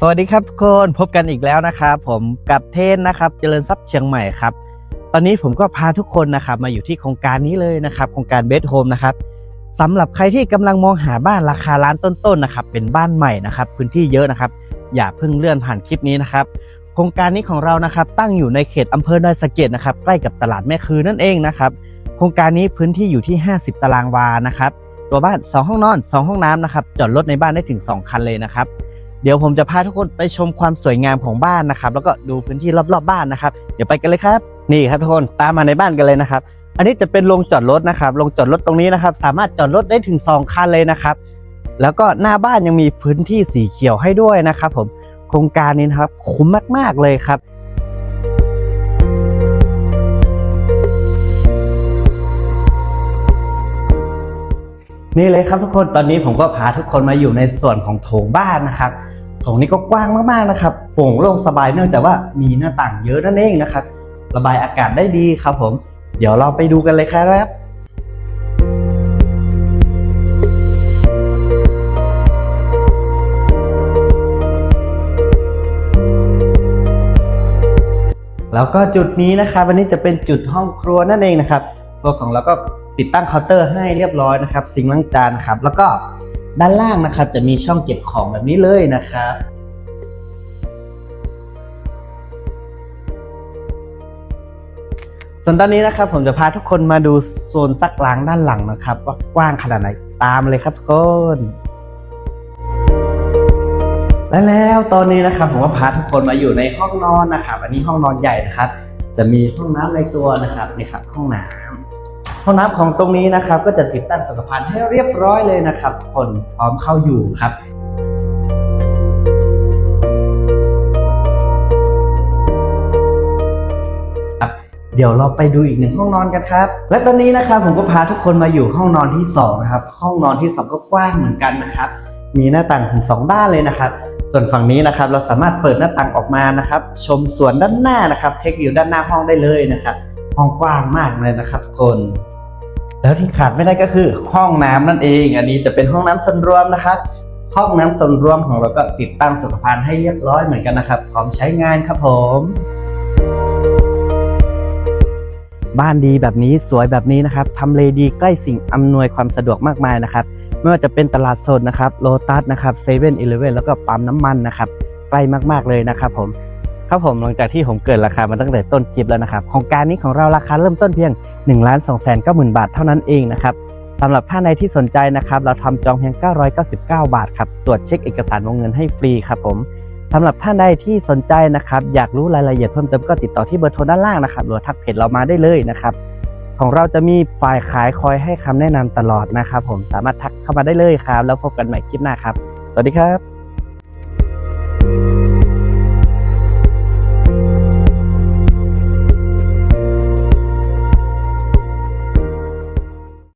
สวัสดีครับทุกคนพบกันอีกแล้วนะครับผมกับเทนนะครับเจริญทรัพย์เชียงใหม่ครับตอนนี้ผมก็พาทุกคนนะครับมาอยู่ที่โครงการนี้เลยนะครับโครงการเบสโฮมนะครับสำหรับใครที่กำลังมองหาบ้านราคาล้านต้นๆนะครับเป็นบ้านใหม่นะครับพื้นที่เยอะนะครับ อย่าเพิ่งเลื่อนผ่านคลิปนี้นะครับโครงการนี้ของเรานะครับตั้งอยู่ในเขตอำเภอดอยสะเก็ดนะครับใกล้กับตลาดแม่คือนั่นเองนะครับโครงการนี้พื้นที่อยู่ที่ 50 ตารางวานะครับตัวบ้าน 2 ห้องนอน 2 ห้องน้ำนะครับจอดรถในบ้านได้ถึง 2 คันเลยนะครับ เดี๋ยวผมจะพาทุกคนไปชมความสวยงามของบ้านนะครับ แล้วก็ดูพื้นที่รอบๆบบ้านนะครับ เดี๋ยวไปกันเลยครับ นี่ครับทุกคนตามมาในบ้านกันเลยนะครับ อันนี้จะเป็นโรงจอดรถนะครับโรงจอดรถตรงนี้นะครับ สามารถจอดรถได้ถึง 2 คันเลยนะครับ แล้วก็หน้าบ้านยังมีพื้นที่สีเขียวให้ด้วยนะครับ ผมโครงการนี้นะครับคุ้มมากๆเลยครับนี่เลยครับทุกคนตอนนี้ผมก็พาทุกคนมาอยู่ในส่วนของโถงบ้านนะครับ ถงนี้ก็กว้างมากๆนะครับโปร่งโล่งสบายเนื่องจากว่ามีหน้าต่างเยอะนั่นเองนะครับ ระบายอากาศได้ดีครับผม เดี๋ยวเราไปดูกันเลยครับแล้วก็จุดนี้นะครับวันนี้จะเป็นจุดห้องครัวนั่นเองนะครับตัวของเราก็ติดตั้งเคาน์เตอร์ให้เรียบร้อยนะครับซิงล้างจานครับ แล้วก็ ด้านล่างนะครับจะมีช่องเก็บของแบบนี้เลยนะครับส่วนตอนนี้นะครับผมจะพาทุกคนมาดูโซนซักล้างด้านหลังนะครับ ว่ากว้างขนาดไหนตามเลยครับทุกคนและแล้วตอนนี้นะครับผมก็พาทุกคนมาอยู่ในห้องนอนนะครับ อันนี้ห้องนอนใหญ่นะครับ จะมีห้องน้ำในตัวนะครับนี่ครับห้องน้ำ ห้องน้ำของตรงนี้นะครับ ก็จะติดตั้งสังกภัณฑ์ให้เรียบร้อยเลยนะครับ คนพร้อมเข้าอยู่ครับเดี๋ยวเราไปดูอีกหนึ่งห้องนอนกันครับ และตอนนี้นะครับผมก็พาทุกคนมาอยู่ห้องนอนที่สองนะครับ ห้องนอนที่สองก็กว้างเหมือนกันนะครับ มีหน้าต่างถึงสองด้านเลยนะครับ ส่วนฝั่งนี้นะครับเราสามารถเปิดหน้าต่างออกมานะครับ ชมสวนด้านหน้านะครับ เทควิวด้านหน้าห้องได้เลยนะครับ ห้องกว้างมากเลยนะครับทุกคน แล้วที่ขาดไม่ได้ก็คือห้องน้ำนั่นเอง อันนี้จะเป็นห้องน้ำส่วนรวมนะครับห้องน้ำส่วนรวมของเราก็ติดตั้งสุขภัณฑ์ให้เรียบร้อยเหมือนกันนะครับพร้อมใช้งานครับผมบ้านดีแบบนี้สวยแบบนี้นะครับทำเลดีใกล้สิ่งอำนวยความสะดวกมากมายนะครับ ไม่ว่าจะเป็นตลาดสดนะครับโลตัสนะครับเซเว่นอีเลฟเว่นแล้วก็ปั๊มน้ำมันนะครับใกล้มากๆเลยนะครับผม ครับผมหลังจากที่ผมเกิดราคามาตั้งแต่ต้นคลิปแล้วนะครับโครงการนี้ของเราราคาเริ่มต้นเพียง1นึ่งล้านสองแสนเก้าหมื่นบาทเท่านั้นเองนะครับสำหรับท่านใดที่สนใจนะครับ เราทำจองเพียง 999 บาทครับตรวจเช็คเอกสารวงเงินให้ฟรีครับผมสำหรับท่านใดที่สนใจนะครับ อยากรู้รายละเอียดเพิ่มเติมก็ติดต่อที่เบอร์โทรด้านล่างนะครับหรือทักเพจเรามาได้เลยนะครับของเราจะมีฝ่ายขายคอยให้คำแนะนำตลอดนะครับ ผมสามารถทักเข้ามาได้เลยครับ แล้วพบกันใหม่คลิปหน้าครับ สวัสดีครับ